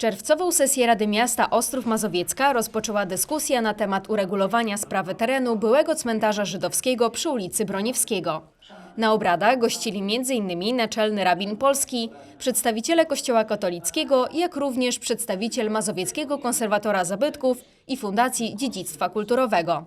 Czerwcową sesję Rady Miasta Ostrów Mazowiecka rozpoczęła dyskusja na temat uregulowania sprawy terenu byłego cmentarza żydowskiego przy ulicy Broniewskiego. Na obradach gościli m.in. naczelny rabin Polski, przedstawiciele Kościoła katolickiego, jak również przedstawiciel Mazowieckiego Konserwatora Zabytków i Fundacji Dziedzictwa Kulturowego.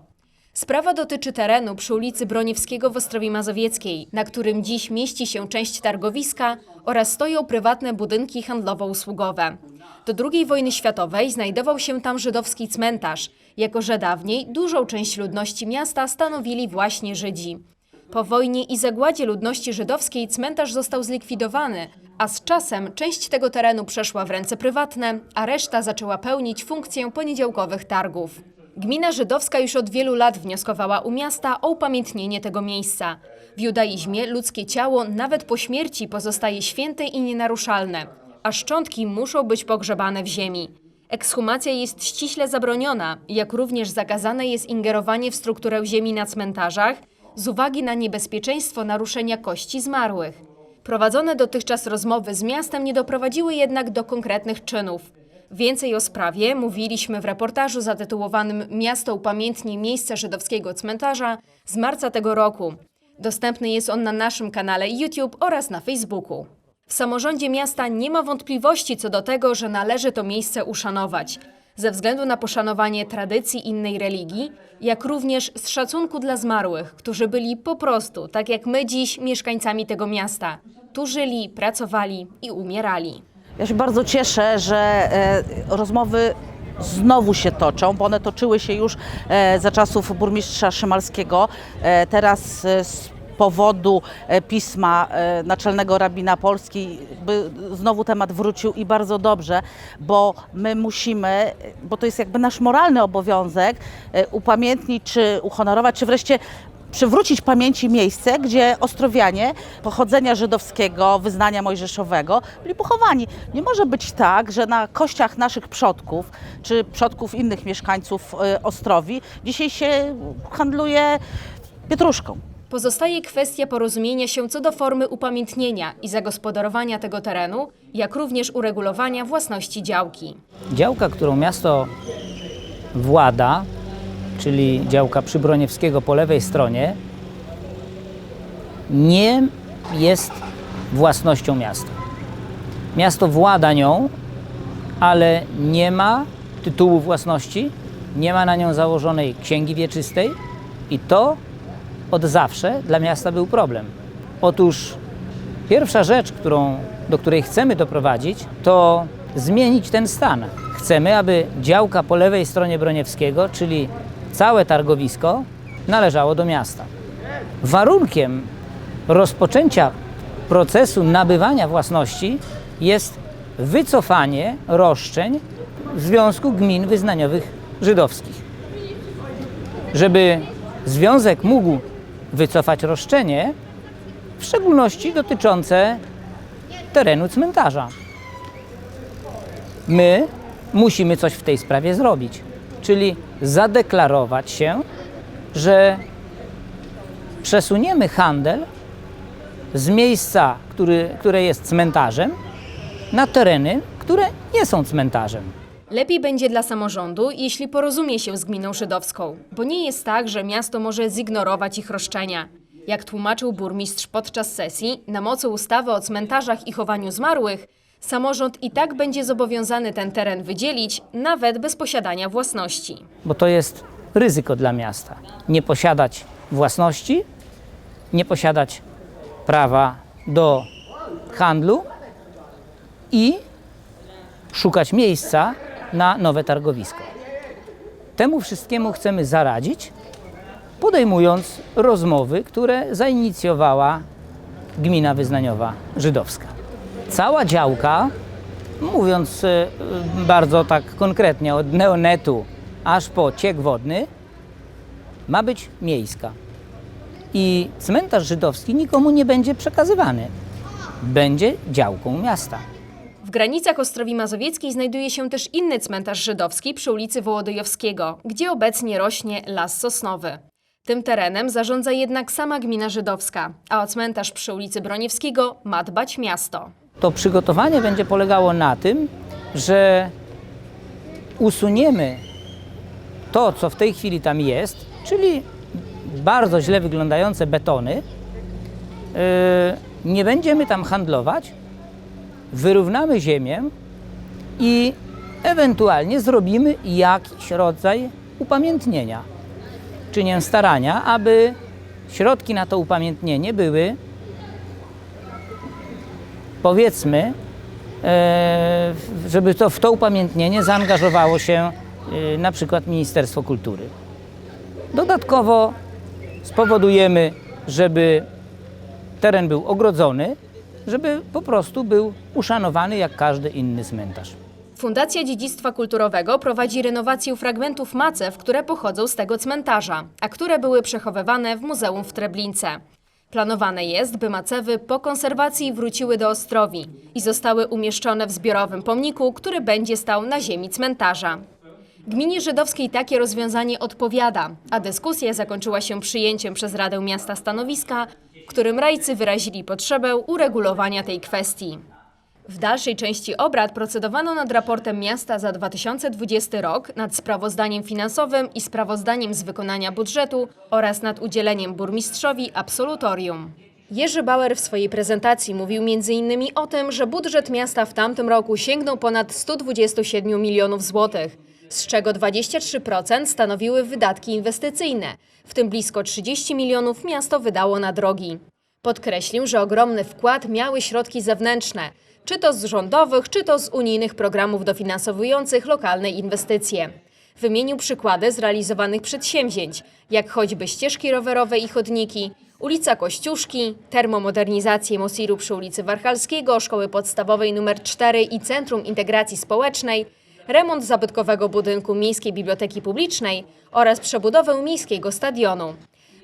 Sprawa dotyczy terenu przy ulicy Broniewskiego w Ostrowie Mazowieckiej, na którym dziś mieści się część targowiska oraz stoją prywatne budynki handlowo-usługowe. Do II wojny światowej znajdował się tam żydowski cmentarz, jako że dawniej dużą część ludności miasta stanowili właśnie Żydzi. Po wojnie i zagładzie ludności żydowskiej cmentarz został zlikwidowany, a z czasem część tego terenu przeszła w ręce prywatne, a reszta zaczęła pełnić funkcję poniedziałkowych targów. Gmina żydowska już od wielu lat wnioskowała u miasta o upamiętnienie tego miejsca. W judaizmie ludzkie ciało nawet po śmierci pozostaje święte i nienaruszalne, a szczątki muszą być pogrzebane w ziemi. Ekshumacja jest ściśle zabroniona, jak również zakazane jest ingerowanie w strukturę ziemi na cmentarzach z uwagi na niebezpieczeństwo naruszenia kości zmarłych. Prowadzone dotychczas rozmowy z miastem nie doprowadziły jednak do konkretnych czynów. Więcej o sprawie mówiliśmy w reportażu zatytułowanym Miasto upamiętni miejsce żydowskiego cmentarza z marca tego roku. Dostępny jest on na naszym kanale YouTube oraz na Facebooku. W samorządzie miasta nie ma wątpliwości co do tego, że należy to miejsce uszanować. Ze względu na poszanowanie tradycji innej religii, jak również z szacunku dla zmarłych, którzy byli po prostu, tak jak my dziś, mieszkańcami tego miasta. Tu żyli, pracowali i umierali. Ja się bardzo cieszę, że e, rozmowy znowu się toczą, bo one toczyły się już e, za czasów burmistrza Szymalskiego. E, teraz z powodu pisma naczelnego rabina Polski by znowu temat wrócił i bardzo dobrze, bo my musimy, bo to jest jakby nasz moralny obowiązek, upamiętnić czy uhonorować, czy wreszcie przywrócić pamięci miejsce, gdzie Ostrowianie pochodzenia żydowskiego, wyznania mojżeszowego byli pochowani. Nie może być tak, że na kościach naszych przodków, czy przodków innych mieszkańców y, Ostrowi, dzisiaj się handluje pietruszką. Pozostaje kwestia porozumienia się co do formy upamiętnienia i zagospodarowania tego terenu, jak również uregulowania własności działki. Działka, którą miasto włada, czyli działka Przybroniewskiego po lewej stronie, nie jest własnością miasta. Miasto włada nią, ale nie ma tytułu własności, nie ma na nią założonej księgi wieczystej i to od zawsze dla miasta był problem. Otóż pierwsza rzecz, którą, do której chcemy doprowadzić, to zmienić ten stan. Chcemy, aby działka po lewej stronie Broniewskiego, czyli całe targowisko, należało do miasta. Warunkiem rozpoczęcia procesu nabywania własności jest wycofanie roszczeń Związku Gmin Wyznaniowych Żydowskich. Żeby związek mógł wycofać roszczenie, w szczególności dotyczące terenu cmentarza. My musimy coś w tej sprawie zrobić, czyli zadeklarować się, że przesuniemy handel z miejsca, który, które jest cmentarzem, na tereny, które nie są cmentarzem. Lepiej będzie dla samorządu, jeśli porozumie się z gminą żydowską, bo nie jest tak, że miasto może zignorować ich roszczenia. Jak tłumaczył burmistrz podczas sesji, na mocy ustawy o cmentarzach i chowaniu zmarłych, samorząd i tak będzie zobowiązany ten teren wydzielić, nawet bez posiadania własności. bo to jest ryzyko dla miasta. Nie posiadać własności, nie posiadać prawa do handlu i szukać miejsca na nowe targowisko. Temu wszystkiemu chcemy zaradzić, podejmując rozmowy, które zainicjowała gmina wyznaniowa żydowska. Cała działka, mówiąc e, bardzo tak konkretnie, od neonetu aż po ciek wodny, ma być miejska. I cmentarz żydowski nikomu nie będzie przekazywany. Będzie działką miasta. W granicach Ostrowi Mazowieckiej znajduje się też inny cmentarz żydowski przy ulicy Wołodyjowskiego, gdzie obecnie rośnie las sosnowy. Tym terenem zarządza jednak sama gmina żydowska, a o cmentarz przy ulicy Broniewskiego ma dbać miasto. To przygotowanie będzie polegało na tym, że usuniemy to, co w tej chwili tam jest, czyli bardzo źle wyglądające betony, yy, nie będziemy tam handlować, wyrównamy ziemię i ewentualnie zrobimy jakiś rodzaj upamiętnienia. Czynię starania, aby środki na to upamiętnienie były, powiedzmy, e, żeby to w to upamiętnienie zaangażowało się e, na przykład Ministerstwo Kultury. Dodatkowo spowodujemy, żeby teren był ogrodzony, żeby po prostu był uszanowany jak każdy inny cmentarz. Fundacja Dziedzictwa Kulturowego prowadzi renowację fragmentów macew, które pochodzą z tego cmentarza, a które były przechowywane w muzeum w Treblince. Planowane jest, by macewy po konserwacji wróciły do Ostrowi i zostały umieszczone w zbiorowym pomniku, który będzie stał na ziemi cmentarza. Gminie żydowskiej takie rozwiązanie odpowiada, a dyskusja zakończyła się przyjęciem przez Radę Miasta stanowiska, w którym rajcy wyrazili potrzebę uregulowania tej kwestii. W dalszej części obrad procedowano nad raportem miasta za 2020 rok, nad sprawozdaniem finansowym i sprawozdaniem z wykonania budżetu oraz nad udzieleniem burmistrzowi absolutorium. Jerzy Bauer w swojej prezentacji mówił m.in. o tym, że budżet miasta w tamtym roku sięgnął ponad 127 milionów złotych, z czego 23% stanowiły wydatki inwestycyjne, w tym blisko 30 milionów miasto wydało na drogi. Podkreślił, że ogromny wkład miały środki zewnętrzne, czy to z rządowych, czy to z unijnych programów dofinansowujących lokalne inwestycje. Wymienił przykłady zrealizowanych przedsięwzięć, jak choćby ścieżki rowerowe i chodniki, ulica Kościuszki, termomodernizację Mosiru przy ulicy Warchalskiego, Szkoły Podstawowej nr 4 i Centrum Integracji Społecznej, remont zabytkowego budynku Miejskiej Biblioteki Publicznej oraz przebudowę miejskiego stadionu.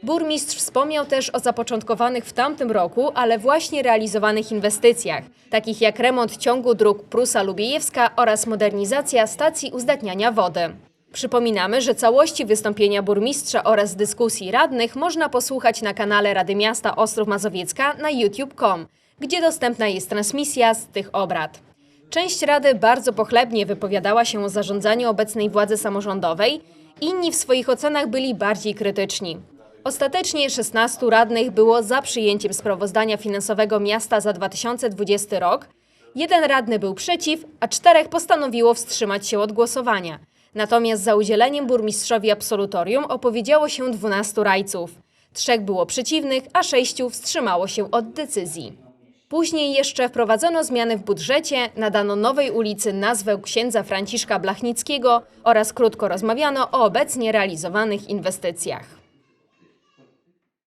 Burmistrz wspomniał też o zapoczątkowanych w tamtym roku, ale właśnie realizowanych inwestycjach, takich jak remont ciągu dróg Prusa-Lubiejewska oraz modernizacja stacji uzdatniania wody. Przypominamy, że całości wystąpienia burmistrza oraz dyskusji radnych można posłuchać na kanale Rady Miasta Ostrów Mazowiecka na youtube.com, gdzie dostępna jest transmisja z tych obrad. Część Rady bardzo pochlebnie wypowiadała się o zarządzaniu obecnej władzy samorządowej, inni w swoich ocenach byli bardziej krytyczni. Ostatecznie 16 radnych było za przyjęciem sprawozdania finansowego miasta za 2020 rok, jeden radny był przeciw, a czterech postanowiło wstrzymać się od głosowania. Natomiast za udzieleniem burmistrzowi absolutorium opowiedziało się 12 rajców. Trzech było przeciwnych, a sześciu wstrzymało się od decyzji. Później jeszcze wprowadzono zmiany w budżecie, nadano nowej ulicy nazwę księdza Franciszka Blachnickiego oraz krótko rozmawiano o obecnie realizowanych inwestycjach.